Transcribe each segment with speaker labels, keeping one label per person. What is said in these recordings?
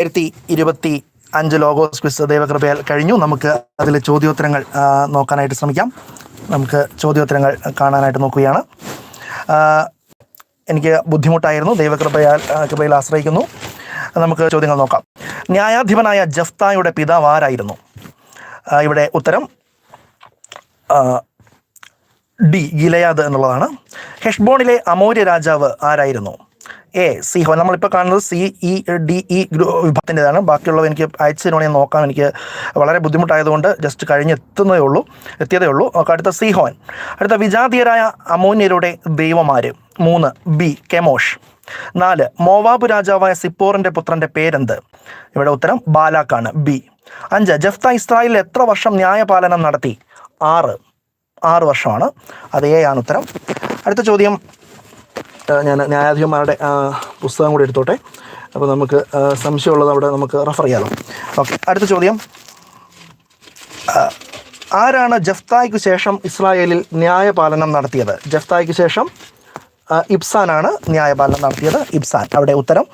Speaker 1: രണ്ടായിരത്തി ഇരുപത്തി അഞ്ച് ലോഗോസ് ക്വിസ് ദൈവകൃപയാൽ കഴിഞ്ഞു. നമുക്ക് അതിൽ ചോദ്യോത്തരങ്ങൾ നോക്കാനായിട്ട് ശ്രമിക്കാം. നമുക്ക് ചോദ്യോത്തരങ്ങൾ കാണാനായിട്ട് നോക്കുകയാണ്. എനിക്ക് ബുദ്ധിമുട്ടായിരുന്നു. ദൈവകൃപയാൽ കൃപയിൽ ആശ്രയിക്കുന്നു. നമുക്ക് ചോദ്യങ്ങൾ നോക്കാം. ന്യായാധിപനായ ജഫ്തായുടെ പിതാവ് ആരായിരുന്നു? ഇവിടെ ഉത്തരം ഡി ഗിലയാദ് എന്നുള്ളതാണ്. ഹെഷ്ബോണിലെ അമോര്യ രാജാവ് ആരായിരുന്നു? എ സി ഹോ നമ്മളിപ്പോൾ കാണുന്നത് സി ഇ ഡി ഇ വിഭാഗത്തിന്റെതാണ്. ബാക്കിയുള്ളവ എനിക്ക് അയച്ചു തരുവാണെങ്കിൽ ഞാൻ നോക്കാൻ എനിക്ക് വളരെ ബുദ്ധിമുട്ടായതുകൊണ്ട് ജസ്റ്റ് കഴിഞ്ഞ് എത്തുന്നതേ ഉള്ളൂ. എത്തിയതേ ഉള്ളൂ. അടുത്ത അടുത്ത സിഹോൻ അടുത്ത വിജാതീയരായ അമോന്യരുടെ ദൈവമാര്. മൂന്ന് ബി കെമോഷ് നാല് മോവാബ് രാജാവായ സിപ്പോറിന്റെ പുത്രന്റെ പേരെന്ത്? ഇവിടെ ഉത്തരം ബാലാക്കാണ് ബി അഞ്ച് ജഫ്ത ഇസ്രായേലിൽ എത്ര വർഷം ന്യായപാലനം നടത്തി? ആറ്. ആറ് വർഷമാണ്. അത് ആണ് ഉത്തരം. അടുത്ത ചോദ്യം ഞാൻ ന്യായാധിപന്മാരുടെ പുസ്തകം കൂടി എടുത്തോട്ടെ. അപ്പോൾ നമുക്ക് സംശയമുള്ളത് അവിടെ നമുക്ക് റെഫർ ചെയ്യാമല്ലോ ഓക്കെ അടുത്ത ചോദ്യം. ആരാണ് ജഫ്തായ്ക്ക് ശേഷം ഇസ്രായേലിൽ ന്യായപാലനം നടത്തിയത്? ജഫ്തായ്ക്ക് ശേഷം ഇബ്സാനാണ് ന്യായപാലനം നടത്തിയത്. ഇബ്സാൻ അവിടെ ഉത്തരം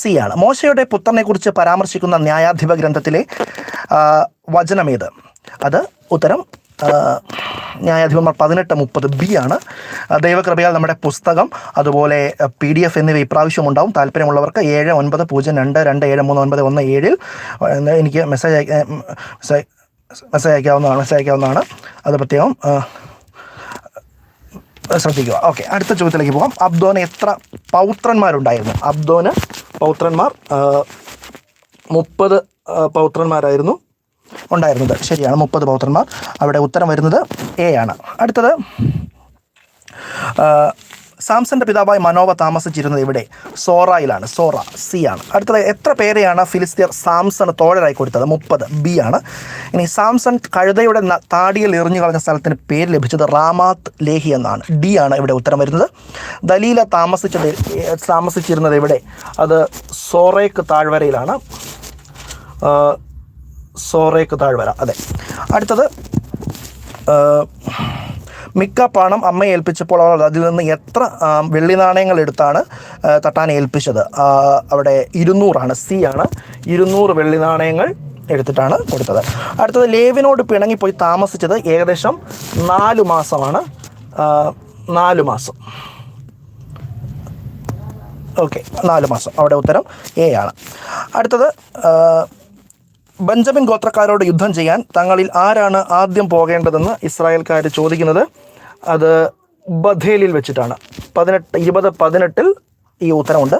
Speaker 1: സി ആണ്. മോശയുടെ പുത്രനെക്കുറിച്ച് പരാമർശിക്കുന്ന ന്യായാധിപ ഗ്രന്ഥത്തിലെ വചനമേത്? അത് ഉത്തരം ന്യായാധിപന്മാർ പതിനെട്ട് മുപ്പത് ബി ആണ്. ദൈവകൃപയാൽ നമ്മുടെ പുസ്തകം അതുപോലെ പി ഡി എഫ് എന്നിവ ഇപ്രാവശ്യം ഉണ്ടാവും. താല്പര്യമുള്ളവർക്ക് ഏഴ് ഒൻപത് പൂജ്യം രണ്ട് രണ്ട് ഏഴ് മൂന്ന് ഒൻപത് ഒന്ന് ഏഴിൽ എനിക്ക് മെസ്സേജ് മെസ്സേജ് അയക്കാവുന്നതാണ് മെസ്സേജ് അയക്കാവുന്നതാണ്. അത് പ്രത്യേകം ശ്രദ്ധിക്കുക. ഓക്കെ അടുത്ത ചോദ്യത്തിലേക്ക് പോകാം. അബ്ദോന് എത്ര പൗത്രന്മാരുണ്ടായിരുന്നു? അബ്ദോന് പൗത്രന്മാർ മുപ്പത് പൗത്രന്മാരായിരുന്നു. ഉണ്ടായിരുന്നത്. ശരിയാണ് മുപ്പത് പൗത്രന്മാർ. അവിടെ ഉത്തരം വരുന്നത് എ ആണ്. അടുത്തത് സാംസന്റെ പിതാവായി മനോവ താമസിച്ചിരുന്നത് ഇവിടെ സോറയിലാണ് സോറ സി ആണ്. അടുത്തത് എത്ര പേരെയാണ് ഫിലിസ്തീർ സാംസൺ തോഴരായി കൊടുത്തത്? മുപ്പത് ബി ആണ്. ഇനി സാംസൺ കഴുതയുടെ താടിയിൽ എറിഞ്ഞു കളഞ്ഞ സ്ഥലത്തിന് പേര് ലഭിച്ചത് റാമാത്ത് ലേഹി എന്നാണ്. ഡി ആണ് ഇവിടെ ഉത്തരം വരുന്നത്. ദലീല താമസിച്ചത് താമസിച്ചിരുന്നത് ഇവിടെ അത് സോറേക്ക് താഴ്വരയിലാണ്. സോറേക്ക് താഴ്വര അതെ. അടുത്തത് മിക്ക പണം അമ്മയെ ഏൽപ്പിച്ചപ്പോൾ അവൾ അതിൽ നിന്ന് എത്ര വെള്ളി നാണയങ്ങൾ എടുത്താണ് തട്ടാൻ ഏൽപ്പിച്ചത്. അവിടെ ഇരുന്നൂറാണ് സി ആണ്. ഇരുന്നൂറ് വെള്ളി നാണയങ്ങൾ എടുത്തിട്ടാണ് കൊടുത്തത്. അടുത്തത് ലേവിനോട് പിണങ്ങിപ്പോയി താമസിച്ചത് ഏകദേശം നാലു മാസമാണ്. നാലു മാസം. ഓക്കെ നാല് മാസം. അവിടെ ഉത്തരം എ ആണ്. അടുത്തത് ബെഞ്ചമിൻ ഗോത്രക്കാരോട് യുദ്ധം ചെയ്യാൻ തങ്ങളിൽ ആരാണ് ആദ്യം പോകേണ്ടതെന്ന് ഇസ്രായേൽക്കാർ ചോദിക്കുന്നത് അത് ബഥേലിൽ വെച്ചിട്ടാണ്. പതിനെട്ട് ഇരുപത് പതിനെട്ടിൽ ഈ ഉത്തരമുണ്ട്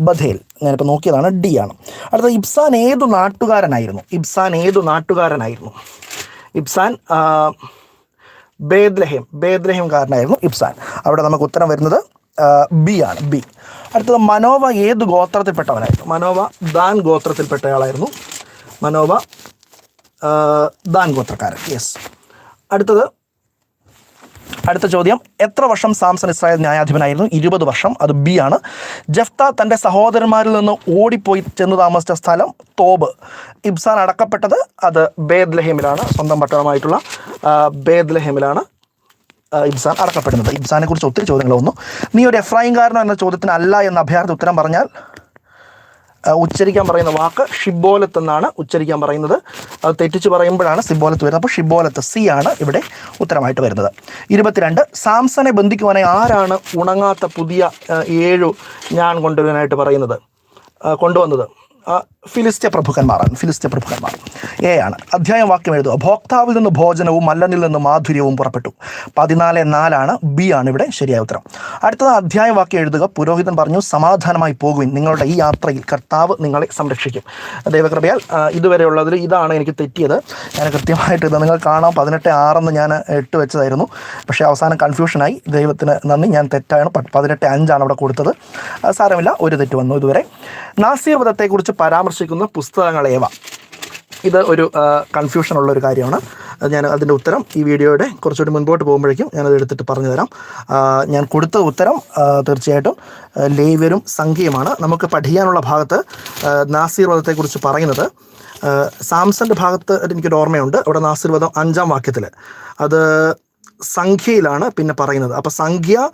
Speaker 1: ബഥേൽ ഞാനിപ്പോൾ നോക്കിയതാണ് ഡി ആണ്. അടുത്തത് ഇബ്സാൻ ഏതു നാട്ടുകാരനായിരുന്നു? ഇബ്സാൻ ഏതു നാട്ടുകാരനായിരുന്നു? ഇബ്സാൻ ബേദ്ലഹേം ബേദ്ലഹേംകാരനായിരുന്നു ഇബ്സാൻ. അവിടെ നമുക്ക് ഉത്തരം വരുന്നത് ബി ആണ് ബി. അടുത്തത് മനോവ ഏത് ഗോത്രത്തിൽപ്പെട്ടവനായിരുന്നു? Manoah Dan ഗോത്രത്തിൽപ്പെട്ടയാളായിരുന്നു. മനോവ ആ, ദാൻ ഗോത്രക്കാരൻ യെസ് അടുത്തത് അടുത്ത ചോദ്യം. എത്ര വർഷം സാംസൺ ഇസ്രായേൽ ന്യായാധിപനായിരുന്നു? ഇരുപത് വർഷം. അത് ബി ആണ്. ജഫ്ത തന്റെ സഹോദരന്മാരിൽ നിന്ന് ഓടിപ്പോയി ചെന്ന് താമസിച്ച സ്ഥലം തോബ്. ഇബ്സാൻ അടക്കപ്പെട്ടത് അത് ബേദ്ലഹേമിലാണ് സ്വന്തം പട്ടണമായിട്ടുള്ള ബേദ് ബേദ്ലഹേമിലാണ് ഇബ്സാൻ അടക്കപ്പെടുന്നത്. ഇബ്സാനെ കുറിച്ച് ഒത്തിരി ചോദ്യങ്ങൾ വന്നു. നീ ഒരു എഫ്രൈംകാരനോ എന്ന ചോദ്യത്തിന് അല്ല എന്ന അഭയാർത്ഥി ഉത്തരം പറഞ്ഞാൽ ഉച്ചരിക്കാൻ പറയുന്ന വാക്ക് ഷിബോലത്ത് എന്നാണ് ഉച്ചരിക്കാൻ പറയുന്നത്. അത് തെറ്റിച്ച് പറയുമ്പോഴാണ് സിബോലത്ത് വരുന്നത്. അപ്പോൾ ഷിബോലത്ത് സി ആണ് ഇവിടെ ഉത്തരമായിട്ട് വരുന്നത്. ഇരുപത്തിരണ്ട് സാംസനെ ബന്ധിക്കുവാനായി ആരാണ് ഉണങ്ങാത്ത പുതിയ ഏഴു ഞാൻ കൊണ്ടുവരാനായിട്ട് പറയുന്നത്? കൊണ്ടുവന്നത്. ഫിലിസ്ത്യ പ്രഭുക്കന്മാരാണ് ഫിലിസ്ത്യ പ്രഭുക്കന്മാർ. എ ആണ്. അധ്യായം വാക്യം എഴുതുക. ഭോക്താവിൽ നിന്ന് ഭോജനവും മല്ലനിൽ നിന്ന് മാധുര്യവും പുറപ്പെട്ടു. പതിനാല് നാലാണ് ബി ആണ് ഇവിടെ ശരിയായ ഉത്തരം. അടുത്തത് അധ്യായ വാക്യം എഴുതുക. പുരോഹിതൻ പറഞ്ഞു സമാധാനമായി പോകുവിൻ. നിങ്ങളുടെ ഈ യാത്രയിൽ കർത്താവ് നിങ്ങളെ സംരക്ഷിക്കും. ദൈവകൃപയാൽ ഇതുവരെയുള്ളതിൽ ഇതാണ് എനിക്ക് തെറ്റിയത്. ഞാൻ കൃത്യമായിട്ട് ഇത് നിങ്ങൾ കാണാം. പതിനെട്ട് ആറെന്ന് ഞാൻ എട്ട് വെച്ചതായിരുന്നു. പക്ഷേ അവസാനം കൺഫ്യൂഷനായി. ദൈവത്തിന് നന്ദി. ഞാൻ തെറ്റാണ് പതിനെട്ട് അഞ്ചാണ് അവിടെ കൊടുത്തത്. സാരമില്ല. ഒരു തെറ്റ് വന്നു ഇതുവരെ. നാസീർ വധത്തെക്കുറിച്ച് പരാമർശിക്കുന്ന പുസ്തകങ്ങളേവ ഇത് ഒരു കൺഫ്യൂഷൻ ഉള്ള ഒരു കാര്യമാണ്. ഞാൻ അതിന്റെ ഉത്തരം ഈ വീഡിയോയുടെ കുറച്ചുകൂടി മുൻപോട്ട് പോകുമ്പോഴേക്കും ഞാനത് എടുത്തിട്ട് പറഞ്ഞു തരാം. ഞാൻ കൊടുത്ത ഉത്തരം തീർച്ചയായിട്ടും ലേവ്യരും സംഖ്യയുമാണ്. നമുക്ക് പഠിക്കാനുള്ള ഭാഗത്ത് നാസീർ വധത്തെക്കുറിച്ച് പറയുന്നത് സാംസന്റെ ഭാഗത്ത് എനിക്കൊരു ഓർമ്മയുണ്ട്. അവിടെ നാസീർ വധം അഞ്ചാം വാക്യത്തിൽ അത് സംഖ്യയിലാണ് പിന്നെ പറയുന്നത്. അപ്പോൾ സംഖ്യ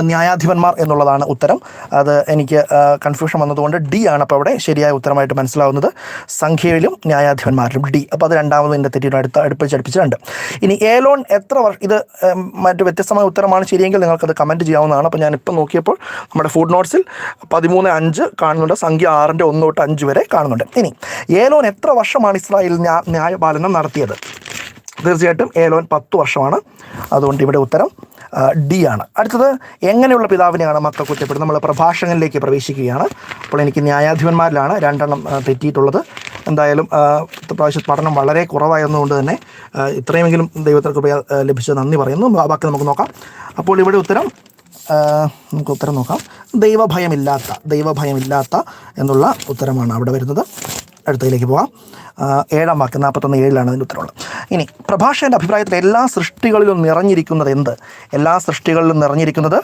Speaker 1: ന്യായാധിപന്മാർ എന്നുള്ളതാണ് ഉത്തരം. അത് എനിക്ക് കൺഫ്യൂഷൻ വന്നതുകൊണ്ട് ഡി ആണ് അപ്പോൾ അവിടെ ശരിയായ ഉത്തരമായിട്ട് മനസ്സിലാവുന്നത്. സംഖ്യയിലും ന്യായാധിപന്മാരിലും ഡി. അപ്പോൾ അത് രണ്ടാമത് എന്റെ അടുത്ത് അടുത്ത അടുപ്പിച്ചടുപ്പിച്ചിട്ടുണ്ട് ഇനി ഏലോൺ എത്ര വർഷം ഇത് മറ്റു വ്യത്യസ്തമായ ഉത്തരമാണ് ശരിയെങ്കിൽ നിങ്ങൾക്കത് കമന്റ് ചെയ്യാവുന്നതാണ്. അപ്പോൾ ഞാനിപ്പോൾ നോക്കിയപ്പോൾ നമ്മുടെ ഫുഡ് നോട്ട്സിൽ പതിമൂന്ന് അഞ്ച് കാണുന്നുണ്ട്. സംഖ്യ ആറിന്റെ ഒന്ന് തൊട്ട് അഞ്ച് വരെ കാണുന്നുണ്ട്. ഇനി ഏലോൺ എത്ര വർഷമാണ് ഇസ്രായേൽ ന്യാ- ന്യായപാലനം നടത്തിയത്? തീർച്ചയായിട്ടും ഏലോൻ പത്ത് വർഷമാണ്. അതുകൊണ്ട് ഇവിടെ ഉത്തരം ഡി ആണ്. അടുത്തത് എങ്ങനെയുള്ള പിതാവിനെയാണ് മക്കൾ കുറ്റപ്പെടുന്നത്? നമ്മൾ പ്രഭാഷകനിലേക്ക് പ്രവേശിക്കുകയാണ്. അപ്പോൾ എനിക്ക് ന്യായാധിപന്മാരിലാണ് രണ്ടെണ്ണം തെറ്റിയിട്ടുള്ളത്. എന്തായാലും പ്രാവശ്യം പഠനം വളരെ കുറവായിരുന്നുകൊണ്ട് തന്നെ ഇത്രയുമെങ്കിലും ദൈവത്തിന് കൃപ ആ, ലഭിച്ചത് നന്ദി പറയുന്നു. ബാക്കി നമുക്ക് നോക്കാം. അപ്പോൾ ഇവിടെ ഉത്തരം നമുക്ക് ഉത്തരം നോക്കാം. ദൈവഭയമില്ലാത്ത ദൈവഭയമില്ലാത്ത എന്നുള്ള ഉത്തരമാണ് അവിടെ വരുന്നത്. അടുത്തതിലേക്ക് പോവാം. ഏഴാം വാക്യം നാൽപ്പത്തൊന്ന് ഏഴിലാണ് അതിന്റെ ഉത്തരവുള്ളത്. ഇനി പ്രഭാഷകന്റെ അഭിപ്രായത്തിൽ എല്ലാ സൃഷ്ടികളിലും നിറഞ്ഞിരിക്കുന്നത് എന്ത്? എല്ലാ സൃഷ്ടികളിലും നിറഞ്ഞിരിക്കുന്നത്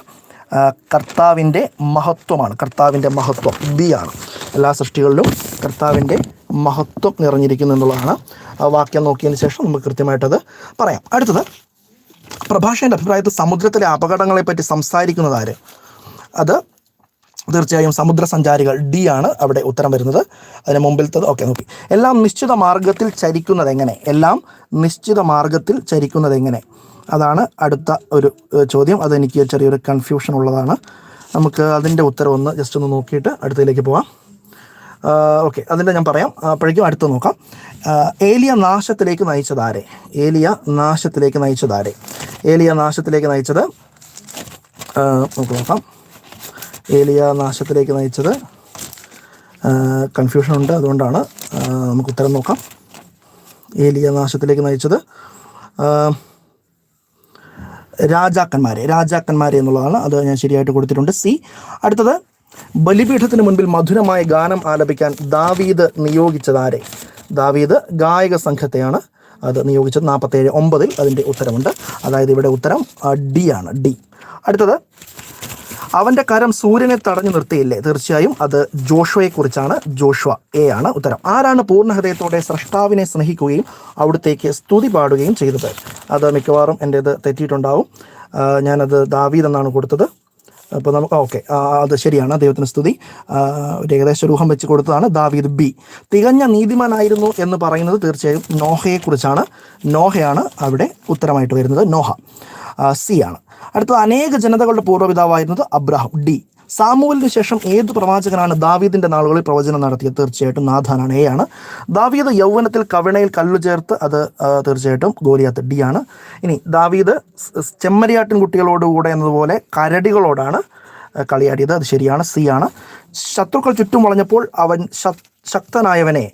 Speaker 1: കർത്താവിന്റെ മഹത്വമാണ്. കർത്താവിന്റെ മഹത്വം ബി ആണ് എല്ലാ സൃഷ്ടികളിലും കർത്താവിന്റെ മഹത്വം നിറഞ്ഞിരിക്കുന്നു എന്നുള്ളതാണ് ആ വാക്യം നോക്കിയതിന് ശേഷം നമുക്ക് കൃത്യമായിട്ടത് പറയാം. അടുത്തത് പ്രഭാഷകന്റെ അഭിപ്രായത്തിൽ സമുദ്രത്തിലെ അപകടങ്ങളെപ്പറ്റി സംസാരിക്കുന്നത് ആര്? അത് തീർച്ചയായും സമുദ്ര സഞ്ചാരികൾ ഡി ആണ് അവിടെ ഉത്തരം വരുന്നത്. അതിന് മുമ്പിലത്തത് ഓക്കെ നോക്കി. എല്ലാം നിശ്ചിത മാർഗത്തിൽ ചരിക്കുന്നത് എങ്ങനെ? എല്ലാം നിശ്ചിത മാർഗത്തിൽ ചരിക്കുന്നത് എങ്ങനെ? അതാണ് അടുത്ത ഒരു ചോദ്യം. അതെനിക്ക് ചെറിയൊരു കൺഫ്യൂഷൻ ഉള്ളതാണ്. നമുക്ക് അതിന്റെ ഉത്തരം ഒന്ന് ജസ്റ്റ് ഒന്ന് നോക്കിയിട്ട് അടുത്തതിലേക്ക് പോവാം. ഓക്കെ അതിന്റെ ഞാൻ പറയാം. അപ്പോഴേക്കും അടുത്ത് നോക്കാം. ഏലിയ നാശത്തിലേക്ക് നയിച്ചത് ആരെ? ഏലിയ നാശത്തിലേക്ക് നയിച്ചത് ആരെ? ഏലിയ നാശത്തിലേക്ക് നയിച്ചത് നമുക്ക് നോക്കാം. ഏലിയ നാശത്തിലേക്ക് നയിച്ചത്. കൺഫ്യൂഷൻ ഉണ്ട്. അതുകൊണ്ടാണ് നമുക്ക് ഉത്തരം നോക്കാം. ഏലിയ നാശത്തിലേക്ക് നയിച്ചത്. രാജാക്കന്മാരെ രാജാക്കന്മാരെ എന്നുള്ളതാണ്. അത് ഞാൻ ശരിയായിട്ട് കൊടുത്തിട്ടുണ്ട്. സി അടുത്തത് ബലിപീഠത്തിന് മുൻപിൽ മധുരമായ ഗാനം ആലപിക്കാൻ ദാവീദ് നിയോഗിച്ചതാരെ ദാവീദ് ഗായക സംഘത്തെയാണ് അത് നിയോഗിച്ചത്. നാൽപ്പത്തേഴ് ഒമ്പതിൽ അതിന്റെ ഉത്തരമുണ്ട്. അതായത് ഇവിടെ ഉത്തരം ഡി ആണ്. ഡി. അടുത്തത് അവന്റെ കരം സൂര്യനെ തടഞ്ഞു നിർത്തിയില്ലേ? തീർച്ചയായും അത് ജോഷുവയെക്കുറിച്ചാണ്. ജോഷുവ എ ആണ് ഉത്തരം. ആരാണ് പൂർണ ഹൃദയത്തോടെ സ്രഷ്ടാവിനെ സ്നേഹിക്കുകയും അവിടത്തേക്ക് സ്തുതി പാടുകയും ചെയ്തത്? അത് മിക്കവാറും എന്റേത് തെറ്റിയിട്ടുണ്ടാവും. ഞാനത് ദാവീദ് എന്നാണ് കൊടുത്തത്. അപ്പോൾ നമുക്ക് ഓക്കെ. അത് ശരിയാണ്. ദൈവത്തിന് സ്തുതി. ഒരു ഏകദേശ രൂഹം വെച്ച് കൊടുത്തതാണ് ദാവീദ് ബി. തികഞ്ഞ നീതിമാനായിരുന്നു എന്ന് പറയുന്നത് തീർച്ചയായും നോഹയെക്കുറിച്ചാണ്. നോഹയാണ് അവിടെ ഉത്തരമായിട്ട് വരുന്നത്. നോഹ സി ആണ്. അടുത്തത് അനേക ജനതകളുടെ പൂർവപിതാവായിരുന്നത് അബ്രഹാം ഡി. സാമുവലിന് ശേഷം ഏത് പ്രവാചകനാണ് ദാവീദിന്റെ നാളുകളിൽ പ്രവചനം നടത്തിയത്? തീർച്ചയായിട്ടും നാഥാനാണ്. എ ആണ്. ദാവീദ് യൗവനത്തിൽ കവിണയിൽ കല്ലു ചേർത്ത് അത് തീർച്ചയായിട്ടും ഗോലിയാത്ത് ഡി ആണ്. ഇനി ദാവീദ് ചെമ്മരിയാട്ടിൻ കുട്ടികളോടുകൂടെ എന്നതുപോലെ കരടികളോടാണ് കളിയാടിയത്. അത് ശരിയാണ്. സി ആണ്. ശത്രുക്കൾ ചുറ്റും വളഞ്ഞപ്പോൾ അവൻ ശക്തനായവനെ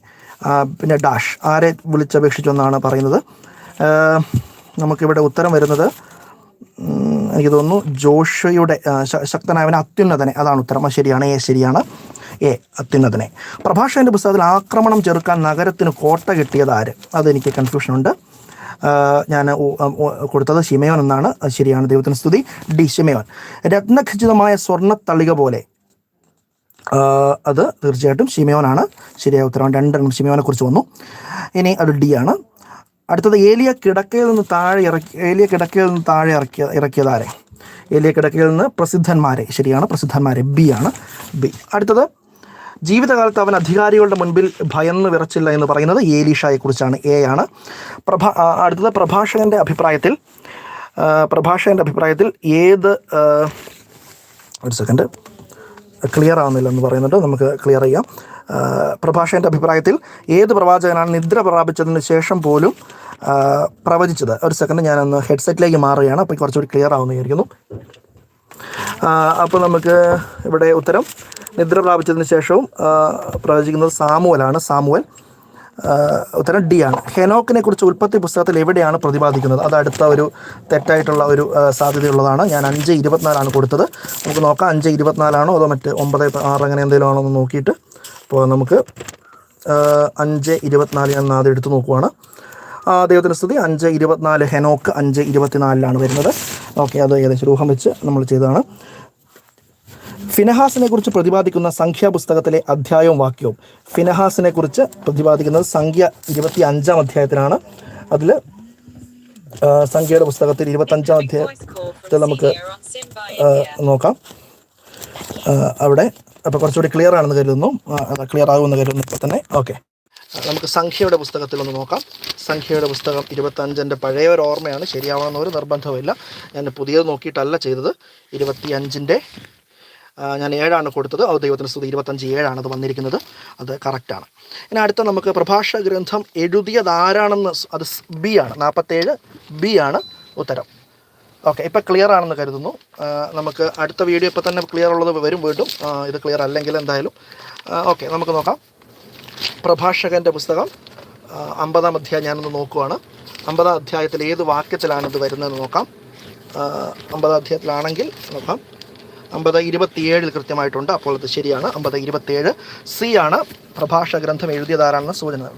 Speaker 1: പിന്നെ ഡാഷ് ആരെ വിളിച്ചപേക്ഷിച്ചു എന്നാണ് പറയുന്നത്. നമുക്കിവിടെ ഉത്തരം വരുന്നത്. എനിക്ക് തോന്നുന്നു ജോഷയുടെ ശക്തനായവനെ അത്യുന്നതനെ. അതാണ് ഉത്തരം. ശരിയാണ്. എ ശരിയാണ്. എ അത്യുന്നതനെ. പ്രഭാഷകന്റെ പുസ്തകത്തിൽ ആക്രമണം ചെറുക്കാൻ നഗരത്തിന് കോട്ട കിട്ടിയത് ആര്? അതെനിക്ക് കൺഫ്യൂഷൻ ഉണ്ട്. ഞാൻ കൊടുത്തത് ഷിമയോൻ എന്നാണ്. ശരിയാണ്. ദൈവത്തിന് സ്തുതി. ഡി ഷിമയോൻ രത്നഖചിതമായ സ്വർണത്തളിക പോലെ. അത് തീർച്ചയായിട്ടും ഷിമയോനാണ് ശരിയായ ഉത്തരം രണ്ടെണ്ണം ഷിമയോനെ കുറിച്ച് വന്നു. ഇനി അത് ഡി ആണ്. അടുത്തത് ഏലിയ കിടക്കയിൽ നിന്ന് താഴെ ഇറക്കി ഏലിയ കിടക്കയിൽ നിന്ന് താഴെ ഇറക്കിയ ഇറക്കിയതാരെ ഏലിയ കിടക്കയിൽ നിന്ന് പ്രസിദ്ധന്മാരെ. ശരിയാണ് പ്രസിദ്ധന്മാരെ. ബി ആണ് ബി. അടുത്തത് ജീവിതകാലത്ത് അവൻ അധികാരികളുടെ മുൻപിൽ ഭയന്ന് വിറച്ചില്ല എന്ന് പറയുന്നത് ഏലീഷയെക്കുറിച്ചാണ്. എ ആണ്. പ്രഭാ അടുത്തത് പ്രഭാഷകന്റെ അഭിപ്രായത്തിൽ പ്രഭാഷകന്റെ അഭിപ്രായത്തിൽ ഏത് ഒരു സെക്കൻഡ് ക്ലിയർ ആവുന്നില്ല എന്ന് പറയുന്നുണ്ട്. നമുക്ക് ക്ലിയർ ചെയ്യാം. പ്രഭാഷകന്റെ അഭിപ്രായത്തിൽ ഏത് പ്രവാചകനാണ് നിദ്ര പ്രാപിച്ചതിന് ശേഷം പോലും പ്രവചിച്ചത്. ഒരു സെക്കൻഡ് ഞാനൊന്ന് ഹെഡ്സെറ്റിലേക്ക് മാറുകയാണ്. അപ്പോൾ കുറച്ചുകൂടി ക്ലിയർ ആവുമെന്ന് വിചാരിക്കുന്നു. അപ്പോൾ നമുക്ക് ഇവിടെ ഉത്തരം. നിദ്ര പ്രാപിച്ചതിന് ശേഷവും പ്രവചിക്കുന്നത് സാമുവലാണ്. സാമുവൽ ഉത്തരം ഡി ആണ്. ഹെനോക്കിനെ കുറിച്ച് ഉൽപ്പത്തി പുസ്തകത്തിൽ എവിടെയാണ് പ്രതിപാദിക്കുന്നത്? അത് അടുത്ത ഒരു തെറ്റായിട്ടുള്ള ഒരു സാധ്യതയുള്ളതാണ്. ഞാൻ അഞ്ച് ഇരുപത്തിനാലാണ് കൊടുത്തത്. നമുക്ക് നോക്കാം. അഞ്ച് ഇരുപത്തിനാലാണോ അതോ മറ്റ് ഒമ്പത് ആറ് അങ്ങനെ എന്തെങ്കിലും ആണോ എന്ന് നോക്കിയിട്ട്. അപ്പോൾ നമുക്ക് അഞ്ച് ഇരുപത്തിനാല് ഞാൻ ആദ്യം എടുത്ത് നോക്കുവാണ്. ദൈവത്തിന്റെ സ്തുതി. അഞ്ച് ഇരുപത്തിനാല് ഹെനോക്ക് അഞ്ച് ഇരുപത്തിനാലിലാണ് വരുന്നത്. ഓക്കെ അത് ഏകദേശം രൂപം വെച്ച് നമ്മൾ ചെയ്തതാണ്. ഫിനഹാസിനെ കുറിച്ച് പ്രതിപാദിക്കുന്ന സംഖ്യാപുസ്തകത്തിലെ അധ്യായവും വാക്യവും. ഫിനഹാസിനെ കുറിച്ച് പ്രതിപാദിക്കുന്നത് സംഖ്യ ഇരുപത്തി അഞ്ചാം അധ്യായത്തിലാണ് അതിൽ സംഖ്യയുടെ പുസ്തകത്തിൽ ഇരുപത്തഞ്ചാം അധ്യായത്തിൽ നമുക്ക് നോക്കാം. അവിടെ. അപ്പോൾ കുറച്ചുകൂടി ക്ലിയർ ആണെന്ന് കരുതുന്നു. ക്ലിയർ ആകുമെന്ന് കരുതുന്നു ഇപ്പോൾ തന്നെ. ഓക്കെ. നമുക്ക് സംഖ്യയുടെ പുസ്തകത്തിൽ ഒന്ന് നോക്കാം. സംഖ്യയുടെ പുസ്തകം ഇരുപത്തഞ്ചിന്റെ പഴയ ഒരു ഓർമ്മയാണ് ശരിയാവണമെന്ന് ഒരു നിർബന്ധമില്ല ഞാൻ പുതിയത് നോക്കിയിട്ടല്ല ചെയ്തത്. ഇരുപത്തി അഞ്ചിന്റെ ഞാൻ ഏഴാണ് കൊടുത്തത്. അത് ദൈവത്തിന് സ്തുതി. ഇരുപത്തഞ്ച് ഏഴാണ് അത് വന്നിരിക്കുന്നത്. അത് കറക്റ്റാണ് ഇനി അടുത്ത നമുക്ക് പ്രഭാഷ ഗ്രന്ഥം എഴുതിയത് ആരാണെന്ന് അത് ബി ആണ്. നാൽപ്പത്തേഴ് ബി ആണ് ഉത്തരം. ഓക്കെ ഇപ്പം ക്ലിയർ ആണെന്ന് കരുതുന്നു. നമുക്ക് അടുത്ത വീഡിയോ ഇപ്പോൾ തന്നെ ക്ലിയർ ഉള്ളത് വരും വീണ്ടും. ഇത് ക്ലിയർ അല്ലെങ്കിൽ എന്തായാലും ഓക്കെ നമുക്ക് നോക്കാം. പ്രഭാഷകന്റെ പുസ്തകം. അമ്പതാം അധ്യായം ഞാനൊന്ന് നോക്കുവാണ്. അമ്പതാം അധ്യായത്തിൽ ഏത് വാക്യത്തിലാണിത് വരുന്നതെന്ന് നോക്കാം. അമ്പതാം അധ്യായത്തിലാണെങ്കിൽ നോക്കാം. അമ്പത് ഇരുപത്തിയേഴിൽ കൃത്യമായിട്ടുണ്ട്. അപ്പോൾ അത് ശരിയാണ്. അമ്പത് ഇരുപത്തിയേഴ് സി ആണ് പ്രഭാഷ ഗ്രന്ഥം എഴുതിയതാരാണെന്ന് സൂചന.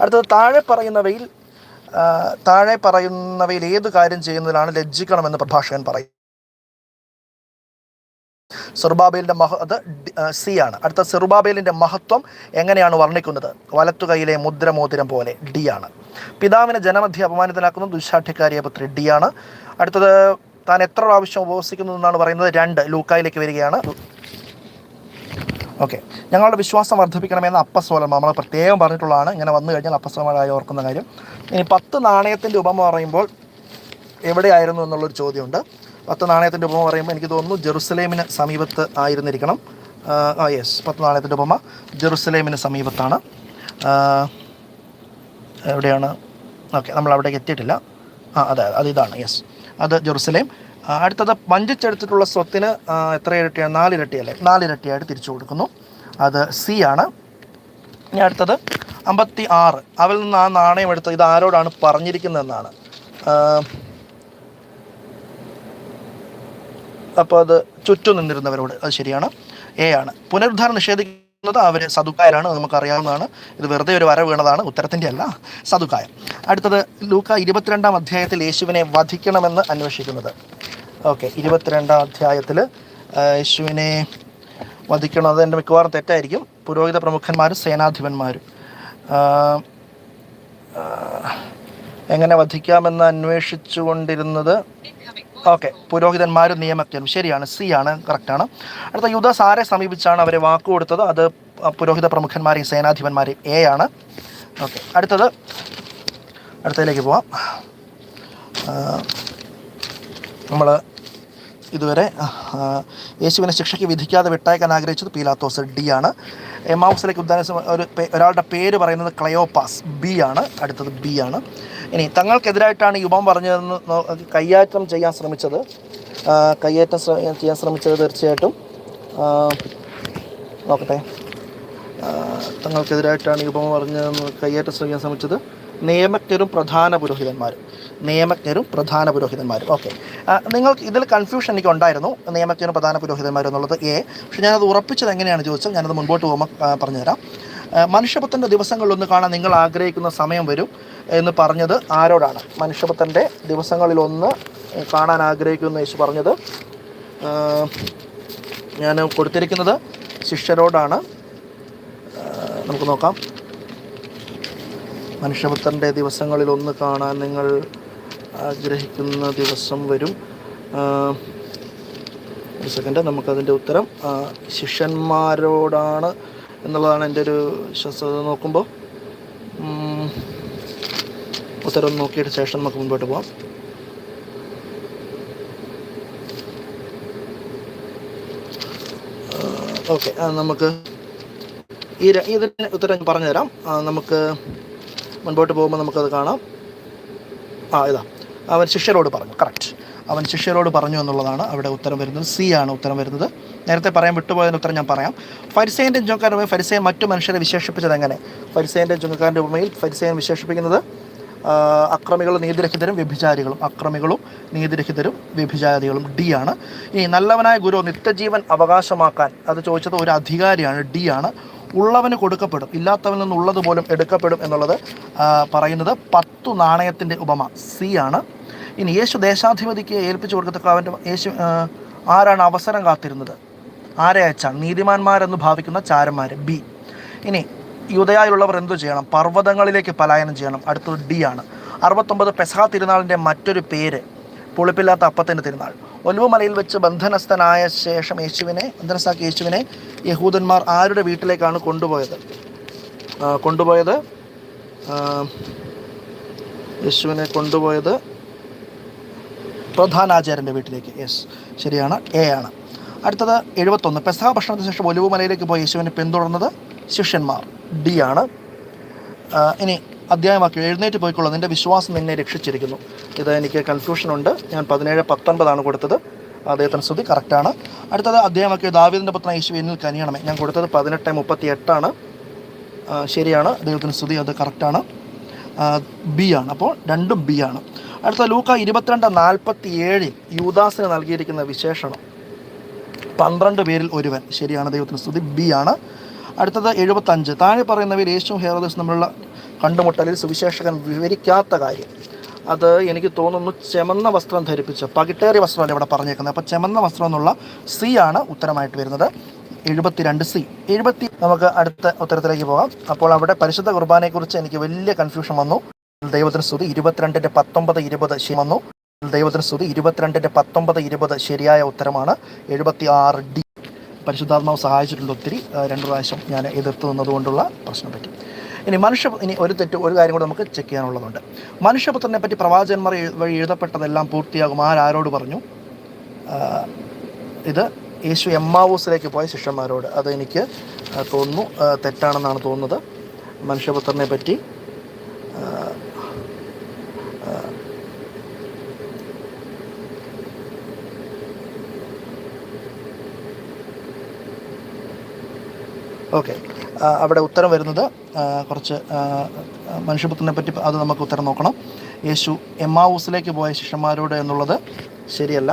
Speaker 1: അടുത്തത് താഴെ പറയുന്നവയിൽ താഴെ പറയുന്നവയിൽ ഏത് കാര്യം ചെയ്യുന്നതിലാണ് ലജ്ജിക്കണമെന്ന് പ്രഭാഷകൻ പറയും സെറുബാബേലിന്റെ മഹ അത് സി ആണ്. അടുത്ത സെറുബാബേലിന്റെ മഹത്വം എങ്ങനെയാണ് വർണിക്കുന്നത്? വലത്തുകൈയിലെ മുദ്രമോതിരം പോലെ ഡി ആണ്. പിതാവിനെ ജനമധ്യ അപമാനിതനാക്കുന്ന ദുശാഠ്യക്കാരിയ പുത്രി ഡി ആണ്. അടുത്തത് താൻ എത്ര പ്രാവശ്യം ഉപവസിക്കുന്നു എന്നാണ് പറയുന്നത്? രണ്ട്. ലൂക്കായിലേക്ക് വരികയാണ്. ഓക്കെ. ഞങ്ങളുടെ വിശ്വാസം വർദ്ധിപ്പിക്കണമെന്ന് അപ്പസ്വലം നമ്മൾ പ്രത്യേകം പറഞ്ഞിട്ടുള്ളതാണ്. ഇങ്ങനെ വന്നു കഴിഞ്ഞാൽ അപ്പസ്വലമായി ഓർക്കുന്ന കാര്യം. ഇനി പത്ത് നാണയത്തിന്റെ ഉപമ പറയുമ്പോൾ എവിടെയായിരുന്നു എന്നുള്ളൊരു ചോദ്യമുണ്ട്. പത്ത് നാണയത്തിന്റെ ഉപമ പറയുമ്പോൾ എനിക്ക് തോന്നുന്നു ജെറുസലേമിന് സമീപത്ത് ആയിരുന്നിരിക്കണം. യെസ് പത്ത് നാണയത്തിന്റെ ഉപമ ജെറുസലേമിന് സമീപത്താണ്. എവിടെയാണ്? ഓക്കെ നമ്മൾ അവിടേക്ക് എത്തിയിട്ടില്ല. ആ അതെ അത് ഇതാണ് യെസ് അത് ജെറുസലേം. അടുത്തത് വഞ്ചിച്ചെടുത്തിട്ടുള്ള സ്വത്തിന് എത്ര ഇരട്ടിയാണ് നാലിരട്ടിയല്ലേ നാലിരട്ടിയായിട്ട് തിരിച്ചു കൊടുക്കുന്നു. അത് സി ആണ്. ഇനി അടുത്തത് അമ്പത്തി ആറ് അവരിൽ നിന്ന് ആ നാണയം എടുത്ത് ഇത് ആരോടാണ് പറഞ്ഞിരിക്കുന്നതെന്നാണ് അപ്പോൾ അത് ചുറ്റും നിന്നിരുന്നവരോട് അത് ശരിയാണ്. എ ആണ്. പുനരുദ്ധാരണം നിഷേധിക്കുന്നത് അവർ സതുക്കായരാണ് നമുക്കറിയാവുന്നതാണ്. ഇത് വെറുതെ ഒരു വര വീണതാണ് ഉത്തരത്തിന്റെ അല്ല സതുക്കായം അടുത്തത് ലൂക്ക ഇരുപത്തിരണ്ടാം അധ്യായത്തിൽ യേശുവിനെ വധിക്കണമെന്ന് അന്വേഷിക്കുന്നത്. ഓക്കെ ഇരുപത്തിരണ്ടാം അധ്യായത്തിൽ യേശുവിനെ വധിക്കണം അത് എന്റെ മിക്കവാറും തെറ്റായിരിക്കും. പുരോഹിത പ്രമുഖന്മാരും സേനാധിപന്മാരും. എങ്ങനെ വധിക്കാമെന്ന് അന്വേഷിച്ചു കൊണ്ടിരുന്നത് ഓക്കെ പുരോഹിതന്മാരും നിയമജ്ഞരും. ശരിയാണ് സി ആണ് കറക്റ്റാണ് അടുത്ത യുദ്ധസാരെ സമീപിച്ചാണ് അവരെ വാക്കു കൊടുത്തത്. അത് പുരോഹിത പ്രമുഖന്മാരെയും സേനാധിപന്മാരെയും എ ആണ്. ഓക്കെ അടുത്തത് അടുത്തതിലേക്ക് പോവാം. നമ്മൾ ഇതുവരെ യേശുവിനെ ശിക്ഷയ്ക്ക് വിധിക്കാതെ വിട്ടയക്കാൻ ആഗ്രഹിച്ചത് പീലാത്തോസ് ഡി ആണ്. എമാവുസിലേക്ക് ഉദ്ധാന ഉദ്ദേശം ഒരു ഒരാളുടെ പേര് പറയുന്നത് ക്ലയോപാസ് ബി ആണ്. അടുത്തത് ബി ആണ്. ഇനി തങ്ങൾക്കെതിരായിട്ടാണ് ഉപമ പറഞ്ഞതെന്ന് കയ്യേറ്റം ചെയ്യാൻ ശ്രമിച്ചത്. കയ്യേറ്റം ചെയ്യാൻ ശ്രമിച്ചത് തീർച്ചയായിട്ടും. നോക്കട്ടെ. തങ്ങൾക്കെതിരായിട്ടാണ് ഉപമ പറഞ്ഞതെന്ന് കയ്യേറ്റം ചെയ്യാൻ ശ്രമിച്ചത്. നിയമജ്ഞരും പ്രധാന പുരോഹിതന്മാരും. നിയമജ്ഞരും പ്രധാന പുരോഹിതന്മാരും. ഓക്കെ. നിങ്ങൾക്ക് ഇതിൽ കൺഫ്യൂഷൻ എനിക്ക് ഉണ്ടായിരുന്നു നിയമജ്ഞരും പ്രധാന പുരോഹിതന്മാരും എന്നുള്ളത് എ പക്ഷെ ഞാനത് ഉറപ്പിച്ചത് എങ്ങനെയാണ് ചോദിച്ചാൽ ഞാനത് മുൻപോട്ട് പോകുമ്പോൾ പറഞ്ഞുതരാം. ആ, മനുഷ്യപുത്രന്റെ ദിവസങ്ങളിലൊന്ന് കാണാൻ നിങ്ങൾ ആഗ്രഹിക്കുന്ന സമയം വരും. എന്ന് പറഞ്ഞത് ആരോടാണ്? മനുഷ്യപുത്രന്റെ ദിവസങ്ങളിലൊന്ന് കാണാൻ ആഗ്രഹിക്കുന്നു യേശു പറഞ്ഞത്. ഞാൻ കൊടുത്തിരിക്കുന്നത് ശിഷ്യരോടാണ്. നമുക്ക് നോക്കാം. മനുഷ്യപുത്രന്റെ ദിവസങ്ങളിൽ ഒന്ന് കാണാൻ നിങ്ങൾ ആഗ്രഹിക്കുന്ന ദിവസം വരും. ഒരു സെക്കൻഡ് നമുക്കതിന്റെ ഉത്തരം ശിഷ്യന്മാരോടാണ് എന്നുള്ളതാണ് എന്റെ ഒരു നോക്കുമ്പോൾ ഉത്തരം നോക്കിയിട്ട് ശേഷം നമുക്ക് മുൻപോട്ട് പോവാം. ഓക്കെ നമുക്ക് ഈ ഇതിന് ഉത്തരം പറഞ്ഞു തരാം നമുക്ക് മുൻപോട്ട് പോകുമ്പോൾ നമുക്കത് കാണാം. ആ ഇതാ. അവൻ ശിഷ്യരോട് പറഞ്ഞു. കറക്റ്റ് അവൻ ശിഷ്യരോട് പറഞ്ഞു എന്നുള്ളതാണ് അവിടെ ഉത്തരം വരുന്നത്. സി ആണ് ഉത്തരം വരുന്നത്. നേരത്തെ പറയാൻ വിട്ടുപോയതിന് ഉത്തരം ഞാൻ പറയാം. ഫരിസേന്റെ ചുങ്കക്കാരന്റെ ഉപമയിൽ ഫരിസേൻ മറ്റു മനുഷ്യരെ വിശേഷിപ്പിച്ചത് എങ്ങനെ? ഫരിസേന്റെ ചുങ്കക്കാരന്റെ ഉപമയിൽ ഫരിസേൻ വിശേഷിപ്പിക്കുന്നത് അക്രമികളും നീതിരഹിതരും വ്യഭിചാരികളും. അക്രമികളും നീതിരഹിതരും വ്യഭിചാരികളും. ഡി ആണ്. ഇനി നല്ലവനായ ഗുരു നിത്യജീവൻ അവകാശമാക്കാൻ അത് ചോദിച്ചത് ഒരു അധികാരിയാണ്. ഡി ആണ്. ഉള്ളവന് കൊടുക്കപ്പെടും. ഇല്ലാത്തവനിൽ നിന്നുള്ളത് പോലും എടുക്കപ്പെടും എന്നുള്ളത് പറയുന്നത് പത്തു നാണയത്തിന്റെ ഉപമ. സി ആണ്. ഇനി യേശു ദേശാധിപതിക്ക് ഏൽപ്പിച്ചു കൊടുക്കത്തക്ക അവന്റെ യേശു ആരാണ് അവസരം കാത്തിരുന്നത്? ആരെ അയച്ചാണ്? നീതിമാന്മാരെന്ന് ഭാവിക്കുന്ന ചാരന്മാർ ബി. ഇനി യുദയായുള്ളവർ എന്തു ചെയ്യണം? പർവതങ്ങളിലേക്ക് പലായനം ചെയ്യണം. അടുത്തത് ഡി ആണ്. അറുപത്തൊമ്പത് പെസഹ തിരുനാളിന്റെ മറ്റൊരു പേര് പുളിപ്പില്ലാത്ത അപ്പത്തിന്റെ തിരുനാൾ. ഒലിവുമലയിൽ വെച്ച് ബന്ധനസ്ഥനായ ശേഷം യേശുവിനെ ബന്ധനസ്ഥാക്കിയ യേശുവിനെ യഹൂദന്മാർ ആരുടെ വീട്ടിലേക്കാണ് കൊണ്ടുപോയത്? കൊണ്ടുപോയത് യേശുവിനെ കൊണ്ടുപോയത് പ്രധാനാചാര്യന്റെ വീട്ടിലേക്ക്. യെസ് ശരിയാണ്. എ ആണ്. അടുത്തത് എഴുപത്തൊന്ന്. പെസഹ ഭക്ഷണത്തിന് ശേഷം ഒലിവുമലയിലേക്ക് പോയ യേശുവിനെ പിന്തുടർന്നത് ശിഷ്യന്മാർ. ഡി ആണ്. ഇനി അധ്യായമാക്കി എഴുന്നേറ്റ് പോയിക്കൊള്ളു നിന്റെ വിശ്വാസം നിന്നെ രക്ഷിച്ചിരിക്കുന്നു. ഇത് എനിക്ക് കൺഫ്യൂഷൻ ഉണ്ട്. ഞാൻ പതിനേഴ് പത്തൊൻപതാണ് കൊടുത്തത്. അദ്ദേഹത്തിന് സ്തുതി കറക്റ്റാണ് അടുത്തത് അധ്യായമാക്കിയ ദാവീദിന്റെ പുത്രൻ യേശു എന്നിൽ കനിയണമേ. ഞാൻ കൊടുത്തത് പതിനെട്ട് മുപ്പത്തി എട്ടാണ് ശരിയാണ്. ദൈവത്തിന് സ്തുതി അത് കറക്റ്റാണ് ബി ആണ്. അപ്പോൾ രണ്ടും ബി ആണ്. അടുത്ത ലൂക്ക ഇരുപത്തിരണ്ട് നാൽപ്പത്തി ഏഴിൽ യൂദാസിന് നൽകിയിരിക്കുന്ന വിശേഷണം. പന്ത്രണ്ട് പേരിൽ ഒരുവൻ. ശരിയാണ് ദൈവത്തിന് സ്തുതി. ബി ആണ്. അടുത്തത് എഴുപത്തഞ്ച്. താഴെ പറയുന്നവയിൽ യേശു ഹേറോദസ് തമ്മിലുള്ള കണ്ടുമുട്ടലിൽ സുവിശേഷകൻ വിവരിക്കാത്ത കാര്യം. അത് എനിക്ക് തോന്നുന്നു ചെമന്ന വസ്ത്രം ധരിപ്പിച്ച. പകിട്ടേറിയ വസ്ത്രമല്ല ഇവിടെ പറഞ്ഞേക്കുന്നത്. അപ്പോൾ ചെമന്ന വസ്ത്രം എന്നുള്ള സി ആണ് ഉത്തരമായിട്ട് വരുന്നത്. എഴുപത്തിരണ്ട് സി. എഴുപത്തി നമുക്ക് അടുത്ത ഉത്തരത്തിലേക്ക് പോകാം. അപ്പോൾ അവിടെ പരിശുദ്ധ കുർബാനയെക്കുറിച്ച് എനിക്ക് വലിയ കൺഫ്യൂഷൻ വന്നു. ദൈവത്തിന് സ്തുതി. ഇരുപത്തിരണ്ടിന്റെ പത്തൊമ്പത് ഇരുപത് ശരി വന്നു. ദൈവത്തിന് സ്തുതി. ഇരുപത്തിരണ്ടിന്റെ പത്തൊമ്പത് ഇരുപത് ശരിയായ ഉത്തരമാണ്. എഴുപത്തി ആറ് ഡി. പരിശുദ്ധാത്മാവ് സഹായിച്ചിട്ടുള്ള ഒത്തിരി രണ്ട് പ്രാവശ്യം ഞാൻ എതിർത്ത് നിന്നതുകൊണ്ടുള്ള പ്രശ്നം പറ്റി ഇനി മനുഷ്യ ഇനി ഒരു തെറ്റ് ഒരു കാര്യം കൂടെ നമുക്ക് ചെക്ക് ചെയ്യാനുള്ളതുണ്ട്. മനുഷ്യപുത്രനെ പറ്റി പ്രവാചകന്മാർ വഴി എഴുതപ്പെട്ടതെല്ലാം പൂർത്തിയാകും. ആരാരോട് പറഞ്ഞു? ഇത് യേശു എമ്മാവൂസിലേക്ക് പോയ ശിഷ്യന്മാരോട്. അത് എനിക്ക് തോന്നുന്നു തെറ്റാണെന്നാണ് തോന്നുന്നത്. മനുഷ്യപുത്രനെ പറ്റി ഓക്കെ. അവിടെ ഉത്തരം വരുന്നത് കുറച്ച് മനുഷ്യപുത്രനെ പറ്റി അത് നമുക്ക് ഉത്തരം നോക്കണം. യേശു എമ്മാവൂസിലേക്ക് പോയ ശിഷ്യന്മാരോട് എന്നുള്ളത് ശരിയല്ല.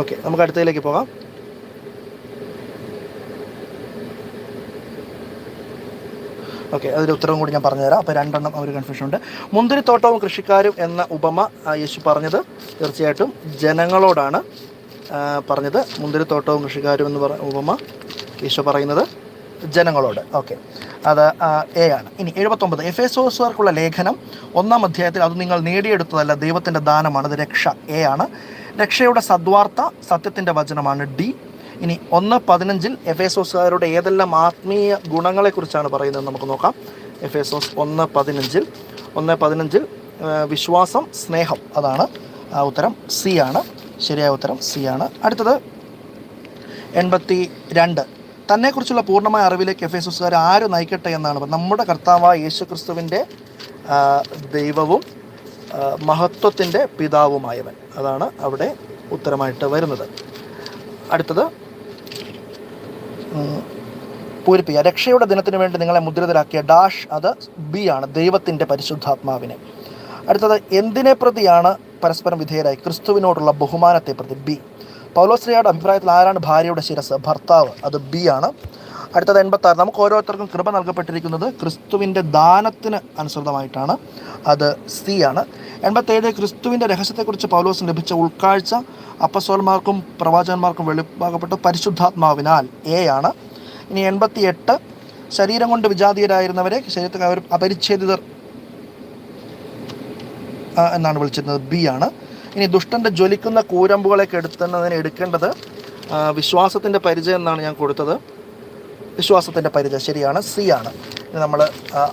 Speaker 1: ഓക്കെ നമുക്ക് അടുത്തതിലേക്ക് പോകാം. ഓക്കെ അതിന്റെ ഉത്തരവും കൂടി ഞാൻ പറഞ്ഞുതരാം. അപ്പോൾ രണ്ടെണ്ണം ഒരു കൺഫ്യൂഷൻ ഉണ്ട്. മുന്തിരിത്തോട്ടവും കൃഷിക്കാരും എന്ന ഉപമ യേശു പറഞ്ഞത് തീർച്ചയായിട്ടും ജനങ്ങളോടാണ് പറഞ്ഞത്. മുന്തിരിത്തോട്ടവും കൃഷിക്കാരും എന്ന് പറ ഉപമ യേശു പറയുന്നത് ജനങ്ങളോട്. ഓക്കെ അത് എ ആണ്. ഇനി എഴുപത്തൊമ്പത്. എഫ് എസോസുകാർക്കുള്ള ലേഖനം ഒന്നാം അധ്യായത്തിൽ അത് നിങ്ങൾ നേടിയെടുത്തതല്ല ദൈവത്തിന്റെ ദാനമാണ് അത് രക്ഷ. എ ആണ്. രക്ഷയുടെ സദ്വാർത്ത സത്യത്തിന്റെ വചനമാണ്. ഡി ഇനി ഒന്ന് പതിനഞ്ചിൽ എഫ് എസോസുകാരുടെ ഏതെല്ലാം ആത്മീയ ഗുണങ്ങളെക്കുറിച്ചാണ് പറയുന്നത് നമുക്ക് നോക്കാം. എഫ് എസോസ് ഒന്ന് പതിനഞ്ചിൽ ഒന്ന് പതിനഞ്ചിൽ വിശ്വാസം സ്നേഹം അതാണ് ഉത്തരം സി ആണ്. ശരിയായ ഉത്തരം സി ആണ്. അടുത്തത് എൺപത്തി രണ്ട് തന്നെക്കുറിച്ചുള്ള പൂർണമായ അറിവിലേക്ക് എഫ് എസുകാർ ആര് നയിക്കട്ടെ എന്നാണ്. നമ്മുടെ കർത്താവായ യേശു ക്രിസ്തുവിന്റെ ദൈവവും മഹത്വത്തിന്റെ പിതാവുമായവൻ. അതാണ് അവിടെ ഉത്തരമായിട്ട് വരുന്നത്. അടുത്തത് പൂരിപ്പിക്കുക. രക്ഷയുടെ ദിനത്തിന് വേണ്ടി നിങ്ങളെ മുദ്രിതരാക്കിയ ഡാഷ് അത് ബി ആണ് ദൈവത്തിന്റെ പരിശുദ്ധാത്മാവിനെ. അടുത്തത് എന്തിനെ പ്രതിയാണ് പരസ്പരം വിധേയരായി? ക്രിസ്തുവിനോടുള്ള ബഹുമാനത്തെ പ്രതി ബി. പൗലോശ്രീയുടെ അഭിപ്രായത്തിൽ ആരാണ് ഭാര്യയുടെ ശിരസ്? ഭർത്താവ് അത് ബി ആണ്. അടുത്തത് എൺപത്തി ആറ് നമുക്ക് ഓരോരുത്തർക്കും കൃപ നൽകപ്പെട്ടിരിക്കുന്നത് ക്രിസ്തുവിന്റെ ദാനത്തിന് അനുസൃതമായിട്ടാണ്. അത് സി ആണ്. എൺപത്തേഴ് ക്രിസ്തുവിന്റെ രഹസ്യത്തെക്കുറിച്ച് പൗലോസ് ലഭിച്ച ഉൾക്കാഴ്ച അപ്പസോൽമാർക്കും പ്രവാചകന്മാർക്കും വെളിപ്പാകപ്പെട്ട പരിശുദ്ധാത്മാവിനാൽ എ ആണ്. ഇനി എൺപത്തി എട്ട് ശരീരം കൊണ്ട് വിജാതീയരായിരുന്നവരെ ശരീരത്തിൽ അവർ അപരിച്ഛേദിതർ എന്നാണ് വിളിച്ചിരുന്നത്. ബി ആണ്. ഇനി ദുഷ്ടന്റെ ജ്വലിക്കുന്ന കൂരമ്പുകളെ കെടുത്തുന്നതിന് എടുക്കേണ്ടത് വിശ്വാസത്തിന്റെ പരിചയം എന്നാണ് ഞാൻ കൊടുത്തത്. വിശ്വാസത്തിന്റെ പരിധി ശരിയാണ് സി ആണ്. ഇനി നമ്മൾ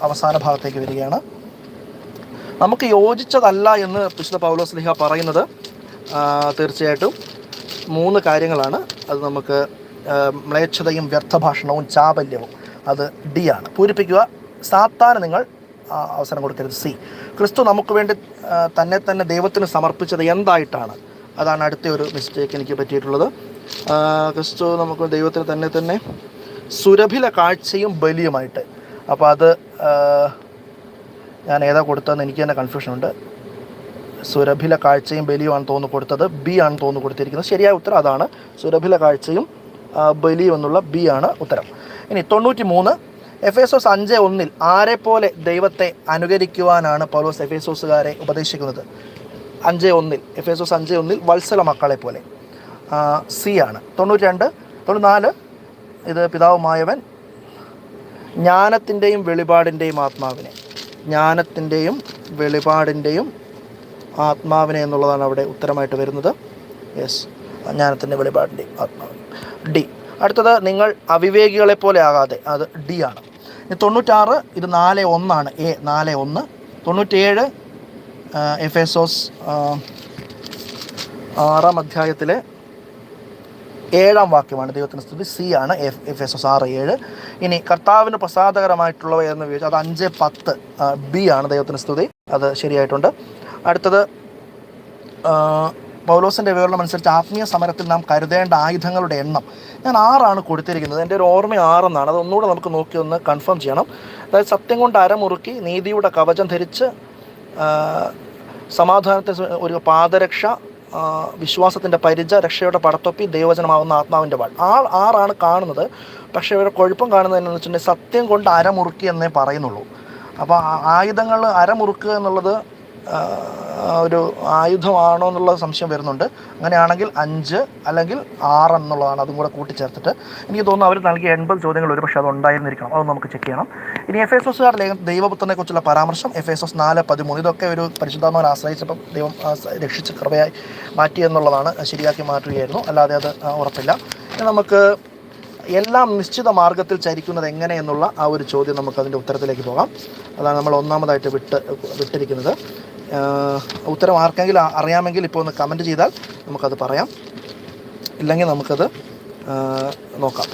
Speaker 1: അവസാന ഭാഗത്തേക്ക് വരികയാണ്. നമുക്ക് യോജിച്ചതല്ല എന്ന് വിശുദ്ധ പൗലോസ് ലിഹ പറയുന്നത്. തീർച്ചയായിട്ടും മൂന്ന് കാര്യങ്ങളാണ്. അത് നമുക്ക് മ്ലേച്ഛതയും വ്യർത്ഥഭാഷണവും ചാബല്യവും. അത് ഡി ആണ്. പൂരിപ്പിക്കുക സാത്താന് നിങ്ങൾ അവസരം കൊടുക്കരുത്. സി. ക്രിസ്തു നമുക്ക് വേണ്ടി തന്നെ തന്നെ ദൈവത്തിന് സമർപ്പിച്ചത് എന്തായിട്ടാണ്? അതാണ് അടുത്ത ഒരു മിസ്റ്റേക്ക് എനിക്ക് പറ്റിയിട്ടുള്ളത്. ക്രിസ്തു നമുക്ക് ദൈവത്തിന് തന്നെ തന്നെ സുരഭില കാഴ്ചയും ബലിയുമായിട്ട്. അപ്പോൾ അത് ഞാൻ ഏതാ കൊടുത്തതെന്ന് എനിക്ക് തന്നെ കൺഫ്യൂഷൻ ഉണ്ട്. സുരഭില കാഴ്ചയും ബലിയുമാണ് തോന്നുന്നു കൊടുത്തത്. ബി ആണ് തോന്നുന്നു കൊടുത്തിരിക്കുന്നത്. ശരിയായ ഉത്തരം അതാണ്. സുരഭില കാഴ്ചയും ബലിയും എന്നുള്ള ബി ആണ് ഉത്തരം. ഇനി തൊണ്ണൂറ്റി മൂന്ന് എഫ് എസ് എസ് അഞ്ച് ഒന്നിൽ ആരെ പോലെ ദൈവത്തെ അനുകരിക്കുവാനാണ് പൗലോസ് എഫ് എസ് എസുകാരെ ഉപദേശിക്കുന്നത്? അഞ്ച് ഒന്നിൽ എഫ് എസ് എസ് അഞ്ച് ഒന്നിൽ വത്സല മക്കളെ പോലെ. സി ആണ്. തൊണ്ണൂറ്റി രണ്ട് തൊണ്ണൂറ്റി നാല് ഇത് പിതാവുമായവൻ ജ്ഞാനത്തിന്റെയും വെളിപാടിന്റെയും ആത്മാവിനെ. ജ്ഞാനത്തിന്റെയും വെളിപാടിന്റെയും ആത്മാവിനെ എന്നുള്ളതാണ് അവിടെ ഉത്തരമായിട്ട് വരുന്നത്. യെസ് ജ്ഞാനത്തിന്റെ വെളിപാടിന്റെയും ആത്മാവിനെ. ഡി അടുത്തത് നിങ്ങൾ അവിവേകികളെ പോലെ ആകാതെ. അത് ഡി ആണ്. തൊണ്ണൂറ്റാറ് ഇത് നാല് ഒന്നാണ്. എ നാല് ഒന്ന്. തൊണ്ണൂറ്റേഴ് എഫ് എസോസ് ആറാം അധ്യായത്തിലെ ഏഴാം വാക്യമാണ് ദൈവത്തിന്റെ സ്തുതി. സി ആണ് എഫ് എഫ് എസ് എസ് ആറ് ഏഴ്. ഇനി കർത്താവിന് പ്രസാദകരമായിട്ടുള്ളവ എന്ന് ചോദിച്ചാൽ അത് അഞ്ച് പത്ത് ബി ആണ് ദൈവത്തിന്റെ സ്തുതി. അത് ശരിയായിട്ടുണ്ട്. അടുത്തത് പൗലോസിന്റെ വിവരണം അനുസരിച്ച് ആത്മീയ സമരത്തിൽ നാം കരുതേണ്ട ആയുധങ്ങളുടെ എണ്ണം. ഞാൻ ആറാണ് കൊടുത്തിരിക്കുന്നത്. എന്റെ ഒരു ഓർമ്മ ആറെന്നാണ്. അത് ഒന്നുകൂടെ നമുക്ക് നോക്കി ഒന്ന് കൺഫേം ചെയ്യണം. അതായത് സത്യം കൊണ്ട് അരമുറുക്കി നീതിയുടെ കവചം ധരിച്ച് സമാധാനത്തെ ഒരു പാദരക്ഷ വിശ്വാസത്തിന്റെ പരിച രക്ഷയുടെ പടത്തൊപ്പി ദൈവചനമാവുന്ന ആത്മാവിന്റെ വാൾ. ആൾ ആറാണ് കാണുന്നത്. പക്ഷേ ഇവരുടെ കുഴപ്പം കാണുന്നത് എന്ന് വെച്ചിട്ടുണ്ടെങ്കിൽ സത്യം കൊണ്ട് അരമുറുക്കി എന്നേ പറയുന്നുള്ളൂ. അപ്പോൾ ആയുധങ്ങൾ അരമുറുക്കുക എന്നുള്ളത് ഒരു ആയുധമാണോ എന്നുള്ള സംശയം വരുന്നുണ്ട്. അങ്ങനെയാണെങ്കിൽ അഞ്ച് അല്ലെങ്കിൽ ആറ് എന്നുള്ളതാണ് അതും കൂടെ കൂട്ടിച്ചേർത്തിട്ട്. എനിക്ക് തോന്നുന്നു അവർ നൽകിയ എൺപത് ചോദ്യങ്ങൾ ഒരു പക്ഷേ അത് ഉണ്ടായിരുന്നിരിക്കണം. അത് നമുക്ക് ചെക്ക് ചെയ്യണം. ഇനി എഫ് എസ് എസ്സുകാർ ദൈവപുത്രനെ കുറിച്ചുള്ള പരാമർശം. എഫ് എസ് എസ് നാല് പതിമൂന്ന്. ഇതൊക്കെ ഒരു പരിശുദ്ധാത്മാവൻ ആശ്രയിച്ചപ്പം ദൈവം രക്ഷിച്ച് കൃപയായി മാറ്റി എന്നുള്ളതാണ് ശരിയാക്കി മാറ്റുകയായിരുന്നു. അല്ലാതെ അത് ഉറപ്പില്ല. നമുക്ക് എല്ലാം നിശ്ചിത മാർഗത്തിൽ ചരിക്കുന്നത് എങ്ങനെ എന്നുള്ള ആ ഒരു ചോദ്യം നമുക്ക് അതിന്റെ ഉത്തരത്തിലേക്ക് പോകാം. അതാണ് നമ്മൾ ഒന്നാമതായിട്ട് വിട്ട് വിട്ടിരിക്കുന്നത്. ഉത്തരം ആർക്കെങ്കിലും അറിയാമെങ്കിൽ ഇപ്പോൾ ഒന്ന് കമന്റ് ചെയ്താൽ നമുക്കത് പറയാം. ഇല്ലെങ്കിൽ നമുക്കത് നോക്കാം.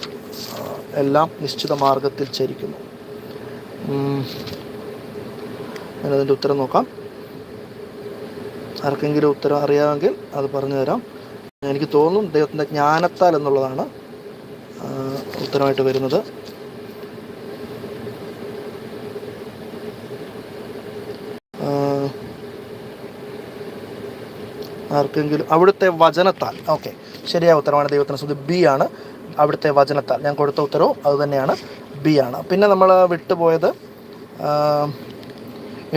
Speaker 1: എല്ലാം നിശ്ചിത മാർഗത്തിൽ ചരിക്കുന്നു. ഞാനതിന്റെ ഉത്തരം നോക്കാം. ആർക്കെങ്കിലും ഉത്തരം അറിയാമെങ്കിൽ അത് പറഞ്ഞു തരാം. എനിക്ക് തോന്നും ദൈവത്തിന്റെ ജ്ഞാനത്താൽ എന്നുള്ളതാണ്. ഉത്തരമായിട്ട് വരുന്നത്? ആർക്കെങ്കിലും അവിടുത്തെ വചനത്താൽ ഓക്കെ ശരിയായ ഉത്തരമാണ് ദൈവത്തിന് സ്തുതി ബി ആണ്. അവിടുത്തെ വചനത്താൽ ഞാൻ കൊടുത്ത ഉത്തരവും അതുതന്നെയാണ് ബി ആണ്. പിന്നെ നമ്മൾ വിട്ടുപോയത്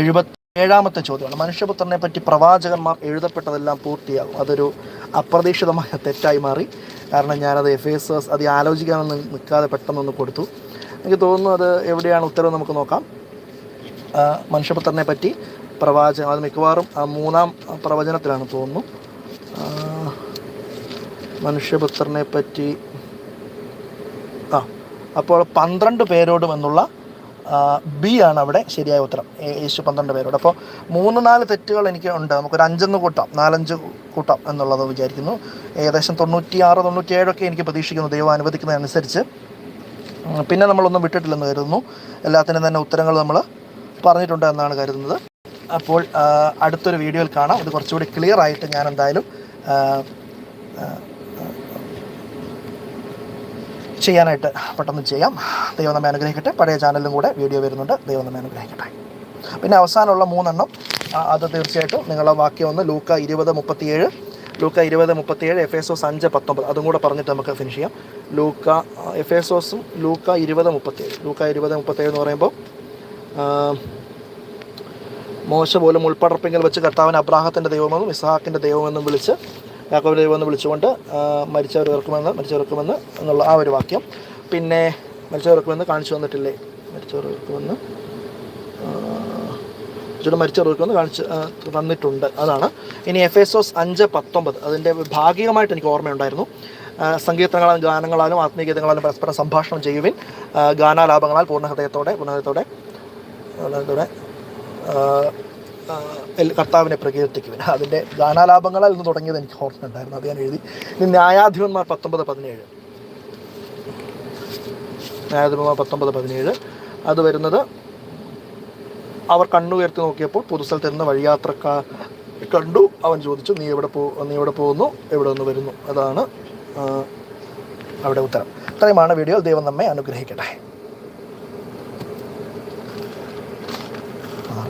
Speaker 1: എഴുപത്തി ഏഴാമത്തെ ചോദ്യമാണ്. മനുഷ്യപുത്രനെ പറ്റി പ്രവാചകന്മാർ എഴുതപ്പെട്ടതെല്ലാം പൂർത്തിയാകും. അതൊരു അപ്രതീക്ഷിതമായ തെറ്റായി മാറി. കാരണം ഞാനത് എഫ് എസ് എസ് അത് ആലോചിക്കാനൊന്ന് നിൽക്കാതെ പെട്ടെന്നൊന്ന് കൊടുത്തു. എനിക്ക് തോന്നുന്നു അത് എവിടെയാണ് ഉത്തരവ് നമുക്ക് നോക്കാം. മനുഷ്യപുത്രനെ പറ്റി പ്രവാചകം അത് മിക്കവാറും മൂന്നാം പ്രവചനത്തിലാണ് തോന്നുന്നു. മനുഷ്യപുത്രനെ പറ്റി ആ അപ്പോൾ പന്ത്രണ്ട് പേരോടും എന്നുള്ള ബി ആണ് അവിടെ ശരിയായ ഉത്തരം. യേശു പന്ത്രണ്ട് പേരോട്. അപ്പോൾ മൂന്ന് നാല് തെറ്റുകൾ എനിക്ക് ഉണ്ട്. നമുക്കൊരു അഞ്ചെന്ന് കൂട്ടാം. നാലഞ്ച് കൂട്ടാം എന്നുള്ളത് വിചാരിക്കുന്നു. ഏകദേശം തൊണ്ണൂറ്റിയാറ് തൊണ്ണൂറ്റിയേഴൊക്കെ എനിക്ക് പ്രതീക്ഷിക്കുന്നു. ദൈവം അനുവദിക്കുന്നതനുസരിച്ച്. പിന്നെ നമ്മളൊന്നും വിട്ടിട്ടില്ലെന്ന് കരുതുന്നു. എല്ലാത്തിനും തന്നെ ഉത്തരങ്ങൾ നമ്മൾ പറഞ്ഞിട്ടുണ്ട് എന്നാണ് കരുതുന്നത്. അപ്പോൾ അടുത്തൊരു വീഡിയോയിൽ കാണാം. അത് കുറച്ചുകൂടി ക്ലിയർ ആയിട്ട് ഞാൻ എന്തായാലും ചെയ്യാനായിട്ട് പെട്ടെന്ന് ചെയ്യാം. ദൈവം നമ്മെ അനുഗ്രഹിക്കട്ടെ. പഴയ ചാനലിലും കൂടെ വീഡിയോ വരുന്നുണ്ട്. ദൈവം നമ്മെ അനുഗ്രഹിക്കട്ടെ. പിന്നെ അവസാനമുള്ള മൂന്നെണ്ണം. അത് തീർച്ചയായിട്ടും നിങ്ങളെ വാക്യം ഒന്ന് ലൂക്ക ഇരുപത് മുപ്പത്തിയേഴ് ലൂക്ക ഇരുപത് മുപ്പത്തിയേഴ് എഫ് എസോസ് അഞ്ച് പത്തൊമ്പത്. അതും കൂടെ പറഞ്ഞിട്ട് നമുക്ക് ഫിനിഷ് ചെയ്യാം. ലൂക്ക എഫ് എസോസും ലൂക്ക ഇരുപത് മുപ്പത്തിയേഴ്. ലൂക്ക ഇരുപത് മുപ്പത്തിയേഴ് എന്ന് പറയുമ്പോൾ മോശ പോലും ഉൾപ്പടർപ്പിങ്കൽ വെച്ച് കർത്താവിന് അബ്രാഹത്തിന്റെ ദൈവമെന്നും ഇസ്ഹാക്കിന്റെ ദൈവമെന്നും വിളിച്ച് യാക്കോബിന്റെ ദൈവമെന്ന് വിളിച്ചുകൊണ്ട് മരിച്ചവർ ഇറക്കുമെന്ന് മരിച്ചവർ ഇറക്കുമെന്ന് എന്നുള്ള ആ ഒരു വാക്യം. പിന്നെ മരിച്ചവർ ഇറക്കുമെന്ന് കാണിച്ചു തന്നിട്ടില്ലേ? മരിച്ചവർ ഇറക്കുമെന്ന് ചുറ്റും മരിച്ചവർ ഇറക്കുമെന്ന് കാണിച്ച് തന്നിട്ടുണ്ട്. അതാണ്. ഇനി എഫ് എസ് ഓസ് അഞ്ച് പത്തൊമ്പത് അതിന്റെ ഭാഗികമായിട്ട് എനിക്ക് ഓർമ്മയുണ്ടായിരുന്നു. സംഗീതങ്ങളാലും ഗാനങ്ങളാലും ആത്മീയഗീതങ്ങളാലും പരസ്പരം സംഭാഷണം ചെയ്യുവിൻ ഗാനാലാപങ്ങളാൽ പൂർണഹൃദയത്തോടെ പൂർണഹൃദയത്തോടെ പൂർണ ഹൃദയത്തോടെ പൂർണ കർത്താവിനെ പ്രകീർത്തിക്കുവിൻ. അതിന്റെ ഗാനാലാപങ്ങളാൽ നിന്ന് തുടങ്ങിയത് എനിക്ക് ഓർമ്മയുണ്ടായിരുന്നു. അത് ഞാൻ എഴുതി. ഇനി ന്യായാധിപന്മാർ പത്തൊമ്പത് പതിനേഴ്. ന്യായാധിപന്മാർ പത്തൊമ്പത് പതിനേഴ്. അത് വരുന്നത് അവർ കണ്ണുയർത്തി നോക്കിയപ്പോൾ പുതുസ്ഥലത്ത് നിന്ന് വഴിയാത്രക്കാ കണ്ടു. അവൻ ചോദിച്ചു നീ എവിടെ പോ നീ എവിടെ പോകുന്നു? എവിടെ നിന്ന് വരുന്നു? അതാണ് അവിടെ ഉത്തരം. ഇത്രയുമാണ് വീഡിയോ ദൈവം നമ്മെ അനുഗ്രഹിക്കട്ടെ.